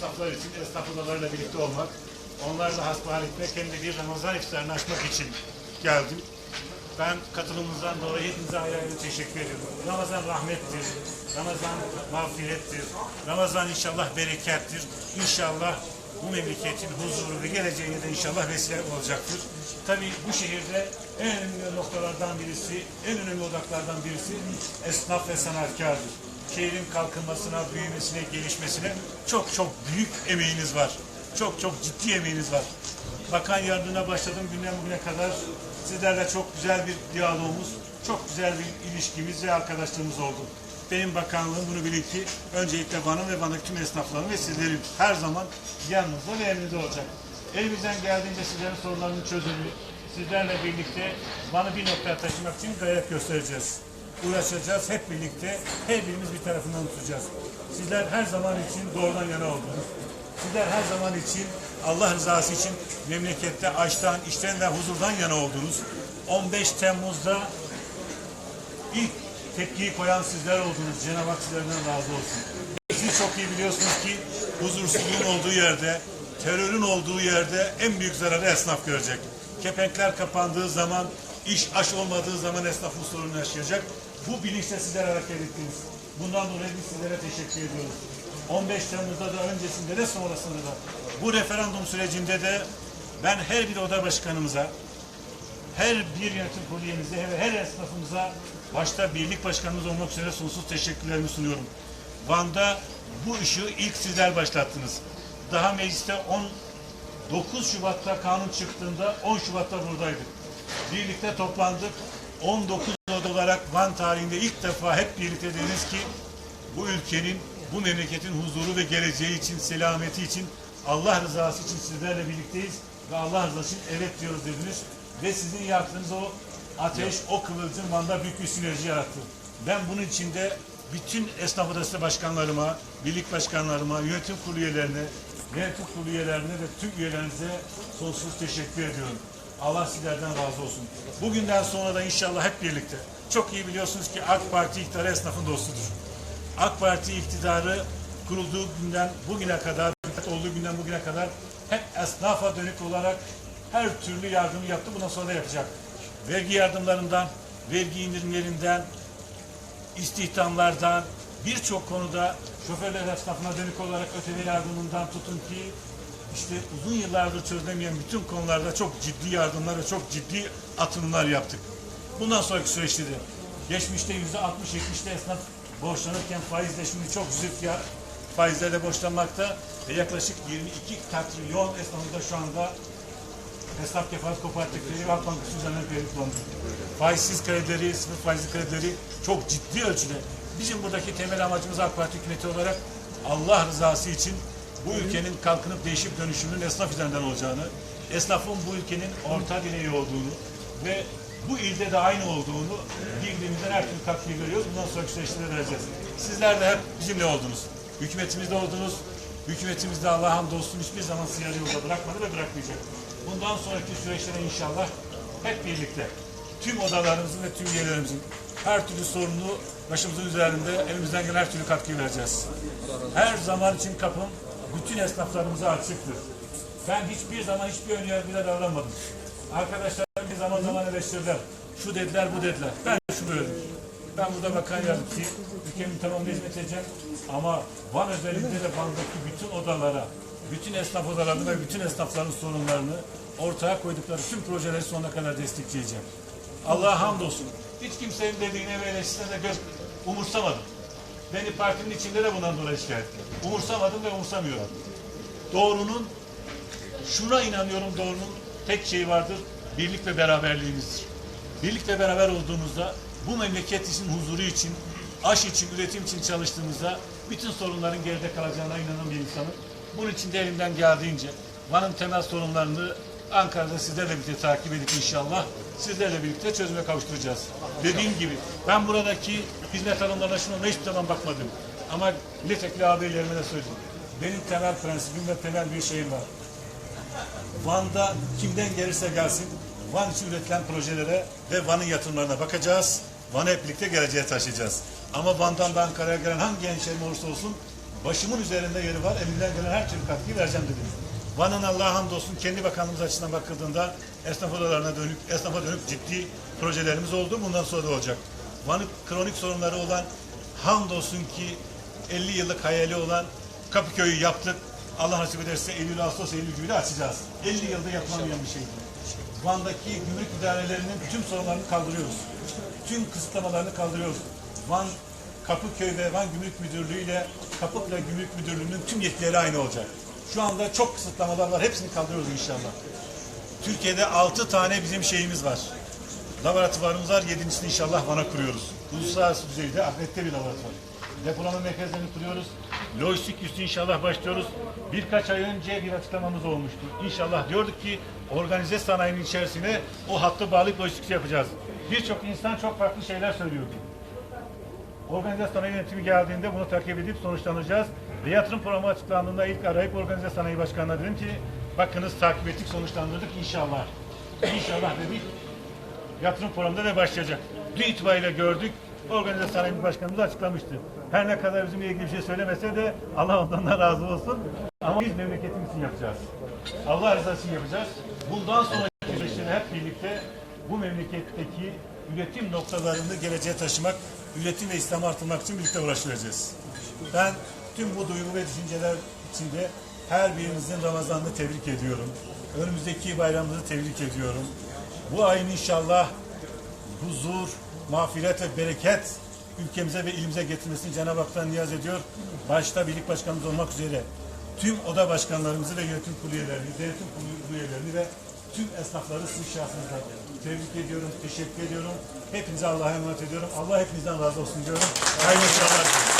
esnaflar için, esnaf odalarıyla birlikte olmak, onlarla hasbihal etmek, hem de bir Ramazan iftarını açmak için geldim. Ben katılımınızdan dolayı hepinize ayrı ayrı teşekkür ediyorum. Ramazan rahmettir, Ramazan mağfirettir, Ramazan inşallah berekettir. İnşallah bu memleketin huzuru ve geleceğine de inşallah vesile olacaktır. Tabii bu şehirde en önemli noktalardan birisi, en önemli odaklardan birisi esnaf ve sanatkardır. Şehrin kalkınmasına, büyümesine, gelişmesine çok çok büyük emeğiniz var. Çok çok ciddi emeğiniz var. Bakan yardımına başladım günden bugüne kadar sizlerle çok güzel bir diyalogumuz, çok güzel bir ilişkimiz ve arkadaşlığımız oldu. Benim bakanlığım bunu bilin ki öncelikle Van'ın ve Van'daki tüm esnafların ve sizlerin her zaman yanınızda ve elinizde olacak. Elimizden geldiğince sizlerin sorunlarının çözümü, sizlerle birlikte Van'ı bir noktaya taşımak için gayret göstereceğiz. Uğraşacağız hep birlikte, her birimiz bir tarafından tutacağız. Sizler her zaman için doğrudan yana oldunuz. Sizler her zaman için Allah rızası için memlekette açtan, işten ve huzurdan yana oldunuz. 15 Temmuz'da ilk tepkiyi koyan sizler oldunuz. Cenab-ı Hak sizlerden razı olsun. Siz çok iyi biliyorsunuz ki huzursuzluğun olduğu yerde, terörün olduğu yerde en büyük zararı esnaf görecek. Kepenkler kapandığı zaman, iş aş olmadığı zaman esnafın sorunu yaşayacak. Bu bilinçle sizler hareket ettiniz. Bundan dolayı biz sizlere teşekkür ediyoruz. 15 Temmuz'da da öncesinde de sonrasında da bu referandum sürecinde de ben her bir oda başkanımıza, her bir yönetim kurulu üyemize ve her esnafımıza başta birlik başkanımız olmak üzere sonsuz teşekkürlerimi sunuyorum. Van'da bu işi ilk sizler başlattınız. Daha mecliste 19 Şubat'ta kanun çıktığında 10 Şubat'ta buradaydık. Birlikte toplandık. 19 oda olarak Van tarihinde ilk defa hep birlikte dediniz ki bu ülkenin, bu memleketin huzuru ve geleceği için, selameti için, Allah rızası için sizlerle birlikteyiz ve Allah rızası için evet diyoruz dediniz. Ve sizin yaktığınız o ateş, o kıvılcım Van'da büyük bir sinerji yarattı. Ben bunun içinde bütün esnaf odası başkanlarıma, birlik başkanlarıma, yönetim kurulu üyelerine, yönetim kurulu üyelerine ve tüm üyelerinize sonsuz teşekkür ediyorum. Allah sizlerden razı olsun. Bugünden sonra da inşallah hep birlikte. Çok iyi biliyorsunuz ki AK Parti iktidarı esnafın dostudur. AK Parti iktidarı kurulduğu günden bugüne kadar, olduğu günden bugüne kadar hep esnafa dönük olarak her türlü yardımı yaptı. Bundan sonra da yapacak. Vergi yardımlarından, vergi indirimlerinden, istihdamlardan, birçok konuda şoförler esnafına dönük olarak öteli yardımından tutun ki işte uzun yıllardır çözülemeyen bütün konularda çok ciddi yardımlar ve çok ciddi atılımlar yaptık. Bundan sonraki süreçte de geçmişte yüzde 60-70'te esnaf borçlanırken faizle şimdi çok züft ya faizlerle borçlanmakta ve yaklaşık 22 trilyon esnafında şu anda esnaf kefalet kooperatifleri ve Halk Bankası üzerinden kredi. Faizsiz kredileri, sıfır faizli kredileri çok ciddi ölçüde. Bizim buradaki temel amacımız AK Parti hükümeti olarak Allah rızası için bu ülkenin kalkınıp değişip dönüşümünün esnaf üzerinden olacağını, esnafın bu ülkenin orta direği olduğunu ve ilde de aynı olduğunu birbirimizden her türlü katkıyı veriyoruz. Bundan sonraki süreçte de vereceğiz. Sizler de hep bizimle oldunuz. Hükümetimizde oldunuz. Hükümetimizde Allah'a hamdolsun hiçbir zaman sizi yarı yolda bırakmadı ve bırakmayacak. Bundan sonraki süreçlere inşallah hep birlikte tüm odalarımızın ve tüm üyelerimizin her türlü sorunu başımızın üzerinde elimizden gelen her türlü katkıyı vereceğiz. Her zaman için kapım bütün esnaflarımıza açıktır. Ben hiçbir zaman hiçbir ön yargıyla davranmadım. Arkadaşlar bir zaman zaman eleştirdiler. Şu dediler, bu dediler. Ben şunu dedim. Ben burada bakan yardımcısıyım. Ülkemin tamamına hizmet edeceğim. Ama Van özelinde de Van'daki bütün odalara, bütün esnaf odalarını ve bütün esnafların sorunlarını ortaya koydukları tüm projeleri sonuna kadar destekleyeceğim. Allah'a hamdolsun. Hiç kimsenin dediğine ve eleştirisine göz umursamadım. Beni partimin içinde de bundan dolayı şikayet ettiler. Umursamadım ve umursamıyorum. Doğrunun, şuna inanıyorum doğrunun tek şeyi vardır, birlik ve beraberliğimizdir. Birlik ve beraber olduğumuzda bu memleket için huzuru için, aş için, üretim için çalıştığımızda bütün sorunların geride kalacağına inanan bir insanım. Bunun için de elimden geldiğince Van'ın temel sorunlarını Ankara'da sizlerle birlikte takip edip inşallah sizlerle birlikte çözüme kavuşturacağız. Dediğim gibi ben buradaki hizmet alanlarına şuna hiçbir zaman bakmadım. Ama milletvekili ağabeylerime de söyledim. Benim temel prensibim ve temel bir şeyim var. Van'da kimden gelirse gelsin Van için üretilen projelere ve Van'ın yatırımlarına bakacağız. Van'ı hep birlikte geleceğe taşıyacağız. Ama Van'dan da Ankara'ya gelen hangi hemşehrim olursa olsun başımın üzerinde yeri var. Elimden gelen her türlü katkıyı vereceğim dedim. Van'ın Allah'a hamdolsun kendi bakanlığımız açısından bakıldığında esnaf odalarına dönük, esnafa dönük ciddi projelerimiz oldu. Bundan sonra da olacak. Van'ın kronik sorunları olan hamdolsun ki 50 yıllık hayali olan Kapıköy'ü yaptık. Allah nasip ederse Eylül, Ağustos, Eylül gibi açacağız. 50 yılda yapılamayan bir şeydi. Van'daki gümrük idarelerinin tüm sorunlarını kaldırıyoruz. Tüm kısıtlamalarını kaldırıyoruz. Van Kapıköy ve Van Gümrük Müdürlüğü ile Kapıkla Gümrük Müdürlüğü'nün tüm yetkileri aynı olacak. Şu anda çok kısıtlamalar var. Hepsini kaldırıyoruz inşallah. Türkiye'de 6 tane bizim şeyimiz var. Laboratuvarımız var. Yedincisini inşallah Van'a kuruyoruz. Uluslararası düzeyde akredite bir laboratuvar. Depolama merkezlerini kuruyoruz. Lojistik üstü inşallah başlıyoruz. Birkaç ay önce bir açıklamamız olmuştu. İnşallah diyorduk ki organize sanayinin içerisine o hattı bağlayıp lojistik yapacağız. Birçok insan çok farklı şeyler söylüyordu. Organize sanayi yönetimi geldiğinde bunu takip edip sonuçlanacağız. Ve yatırım programı açıklandığında ilk arayıp Organize Sanayi Başkanı'na dedim ki bakınız takip ettik sonuçlandırdık inşallah. İnşallah dedik. Yatırım programında da başlayacak. Dün itibariyle gördük. Organize Sanayi Başkanımız açıklamıştı. Her ne kadar bizimle ilgili bir şey söylemese de Allah ondan da razı olsun. Ama biz memleketimiz için yapacağız. Allah rızası için yapacağız. Bundan sonraki süreçleri hep birlikte bu memleketteki üretim noktalarını geleceğe taşımak, üretim ve İslam'ı artırmak için birlikte uğraşacağız. Ben tüm bu duygu ve düşünceler içinde her birinizin Ramazan'ını tebrik ediyorum. Önümüzdeki bayramımızı tebrik ediyorum. Bu ayın inşallah huzur, mağfiret ve bereket ülkemize ve ilimize getirmesini Cenab-ı Hak'tan niyaz ediyor. Başta birlik başkanımız olmak üzere tüm oda başkanlarımızı ve yönetim kurulu üyelerini, denetim kurulu üyelerini ve tüm esnafları sizin şahsınızda tebrik ediyorum, teşekkür ediyorum. Hepinize Allah'a emanet ediyorum. Allah hepinizden razı olsun diyorum. Hayırlı işler